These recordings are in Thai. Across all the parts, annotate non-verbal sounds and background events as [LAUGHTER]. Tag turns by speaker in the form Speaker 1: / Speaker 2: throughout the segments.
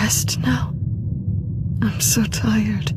Speaker 1: rest now? I'm so tired.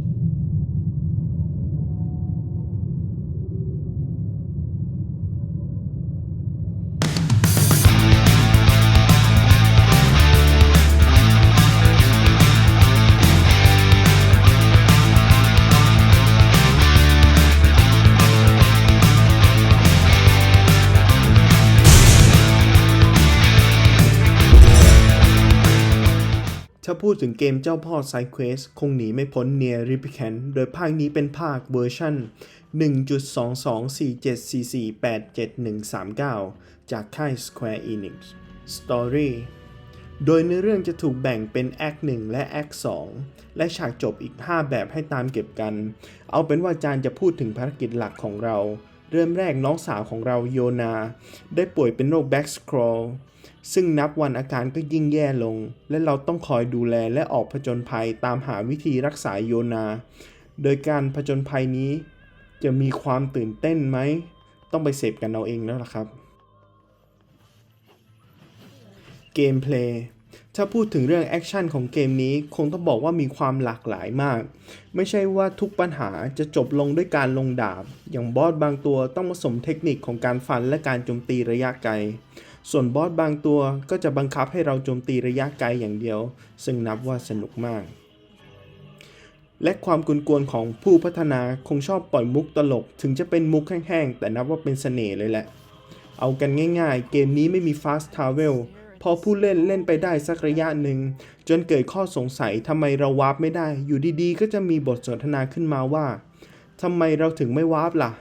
Speaker 2: ถ้าพูดถึงเกมเจ้าพ่อ Side Quest คงหนีไม่พ้น Near Replicant โดยภาคนี้เป็นภาคเวอร์ชัน1.2247448739จากค่าย Square Enix Story โดยในเรื่องจะถูกแบ่งเป็น Act 1และ Act 2และฉากจบอีก 5 แบบให้ตามเก็บกัน เอาเป็นว่าจานจะพูดถึงภารกิจหลักของเรา เริ่มแรกน้องสาวของเราโยนา ได้ป่วยเป็นโรค Back Scroll ซึ่งนับวันอาการก็ยิ่งแย่ลง และเราต้องคอยดูแลและออกผจญภัยตามหาวิธีรักษาโยนา โดยการผจญภัยนี้ จะมีความตื่นเต้นไหม ต้องไปเสพกันเอาเองแล้วล่ะครับ เกมเพลย์ถ้าพูดถึงเรื่องแอคชั่นของเกมนี้คงต้องบอกว่ามีความหลากหลายมาก ไม่ใช่ว่าทุกปัญหาจะจบลงด้วยการลงดาบ อย่างบอสบางตัวต้องผสมเทคนิคของการฟันและการโจมตีระยะไกล ส่วนบอสบางตัวก็จะบังคับให้เราโจมตีระยะไกลอย่างเดียว ซึ่งนับว่าสนุกมาก และความกุนกวนของผู้พัฒนาคงชอบปล่อยมุกตลก ถึงจะเป็นมุกแห้งๆ แต่นับว่าเป็นเสน่ห์เลยแหละ เอากันง่ายๆ เกมนี้ไม่มี Fast Travel พอผู้เล่นเล่นไปได้สักระยะหนึ่ง จนเกิดข้อสงสัยทำไมเราวาร์ปไม่ได้ อยู่ดีๆ ก็จะมีบทสนทนาขึ้นมาว่าทำไมเราถึงไม่วาร์ปล่ะ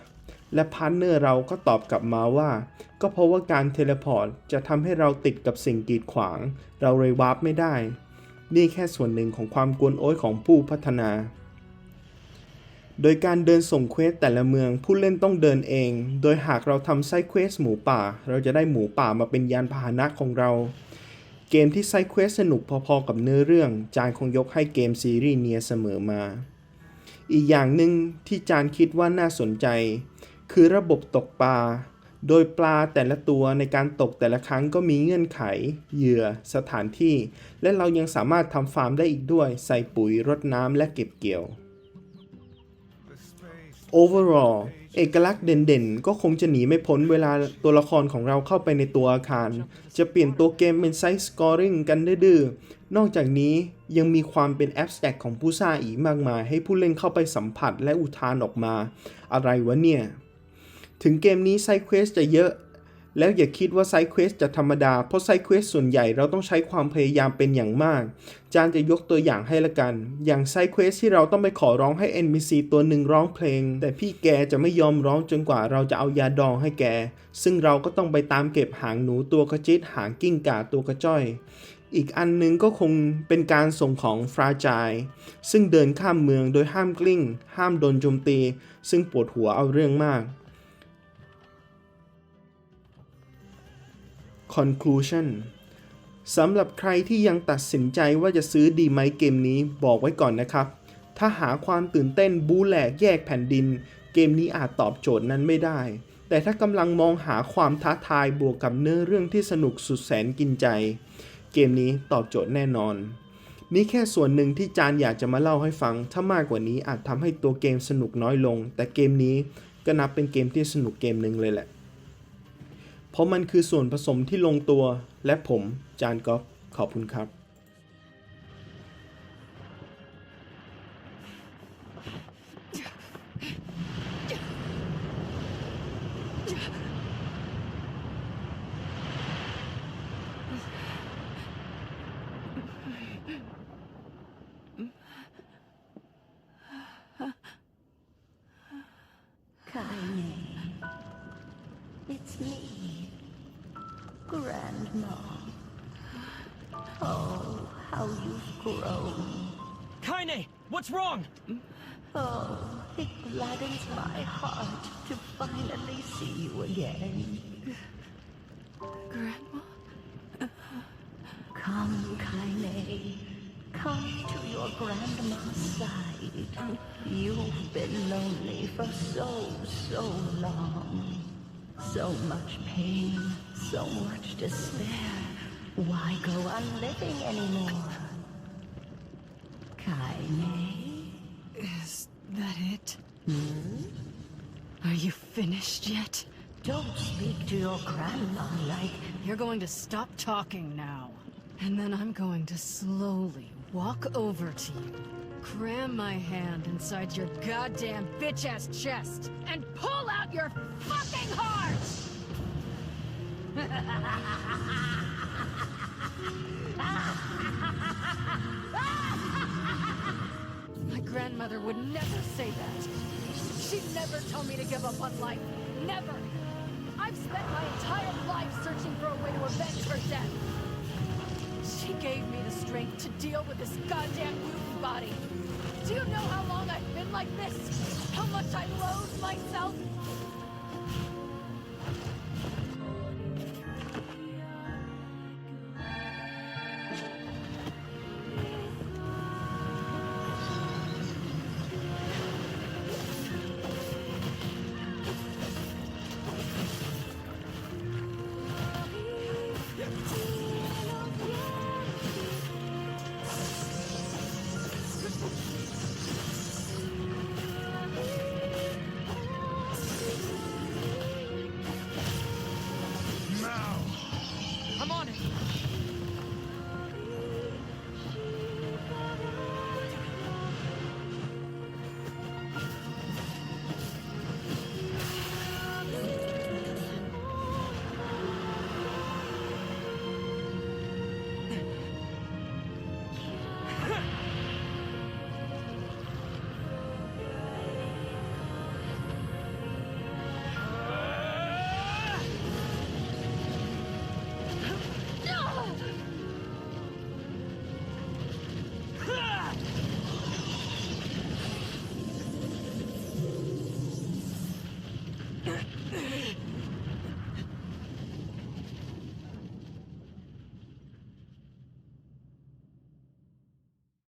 Speaker 2: และพาร์ทเนอร์เราก็ตอบกลับมาว่า ก็เพราะว่าการเทเลพอร์ตจะทำให้เราติดกับสิ่งกีดขวาง เราเลยวาร์ปไม่ได้ นี่แค่ส่วนหนึ่งของความกวนโอ้ยของผู้พัฒนา โดยการเดินส่งเควสแต่ละเมืองผู้เล่นต้องเดินเอง โดยหากเราทำไซด์เควสหมูป่า เราจะได้หมูป่ามาเป็นยานพาหนะของเรา เกมที่ไซด์เควสสนุกพอๆกับเนื้อเรื่อง จานคงยกให้เกมซีรีส์เนียเสมอมา อีกอย่างหนึ่งที่จานคิดว่าน่าสนใจ คือระบบตกปลา โดยปลาแต่ละตัวในการตกแต่ละครั้งก็มีเงื่อนไข เหยื่อ สถานที่ และเรายังสามารถทำฟาร์มได้อีกด้วย ใส่ปุ๋ยรดน้ำและเก็บเกี่ยว overall เอกลักษณ์เด่นๆ ก็คงจะหนีไม่พ้นเวลาตัวละครของเราเข้าไปในตัวอาคาร จะเปลี่ยนตัวเกมเป็นไซส์สกอร์ริงกันดื้อนอกจากนี้ยังมีความเป็นแอบสแต็กของผู้สร้างอีกมากมาย ให้ผู้เล่นเข้าไปสัมผัสและอุทานออกมา อะไรวะเนี่ย ถึงเกมนี้ไซเควสจะเยอะ แล้วอย่าคิดว่าไซเควสจะธรรมดา เพราะไซเควสส่วนใหญ่เราต้องใช้ความพยายามเป็นอย่างมาก จานจะยกตัวอย่างให้ละกัน อย่างไซเควสที่เราต้องไปขอร้องให้ NPC ตัวหนึ่งร้องเพลง แต่พี่แกจะไม่ยอมร้องจนกว่าเราจะเอายาดองให้แก ซึ่งเราก็ต้องไปตามเก็บหางหนูตัวกระจิตหางกิ้งก่าตัวกระจ้อยอีกอันหนึงก็คงเป็นการส่งของฟราจายซึ่งเดินข้ามเมืองโดยห้ามกลิ้ง ห้ามโดนโจมตี ซึ่งปวดหัวเอาเรื่องมาก Conclusion สำหรับใครที่ยังตัดสินใจว่าจะซื้อดีไหมเกมนี้บอกไว้ก่อนนะครับ ถ้าหาความตื่นเต้นบูแหลกแยกแผ่นดิน เกมนี้อาจตอบโจทย์นั้นไม่ได้ แต่ถ้ากำลังมองหาความท้าทายบวกกับเนื้อเรื่องที่สนุกสุดแสนกินใจ เกมนี้ตอบโจทย์แน่นอน นี่แค่ส่วนหนึ่งที่จานอยากจะมาเล่าให้ฟัง ถ้ามากกว่านี้อาจทำให้ตัวเกมสนุกน้อยลง แต่เกมนี้ก็นับเป็นเกมที่สนุกเกมหนึ่งเลยแหละ เพราะมันคือส่วนผสมที่ลงตัวและผมจานก๊อฟขอบคุณครับ
Speaker 3: how you've grown.
Speaker 4: Kaine, what's wrong?
Speaker 3: Oh, it gladdens my heart to finally see you again.
Speaker 1: Grandma?
Speaker 3: Come, Kaine. Come to your grandma's side. You've been lonely for so, so long. So much pain, so much despair. Why go on living anymore? Kaine?
Speaker 1: Is that it? Are you finished yet?
Speaker 3: Don't speak to your grandma like
Speaker 1: You're going to stop talking now. And then I'm going to slowly walk over to you, cram my hand inside your goddamn bitch ass chest, and pull out your fucking heart! [LAUGHS] [LAUGHS] My grandmother would never say that. She'd never tell me to give up on life. Never. I've spent my entire life searching for a way to avenge her death. She gave me the strength to deal with this goddamn mutant body. Do you know how long I've been like this? How much I loathe myself?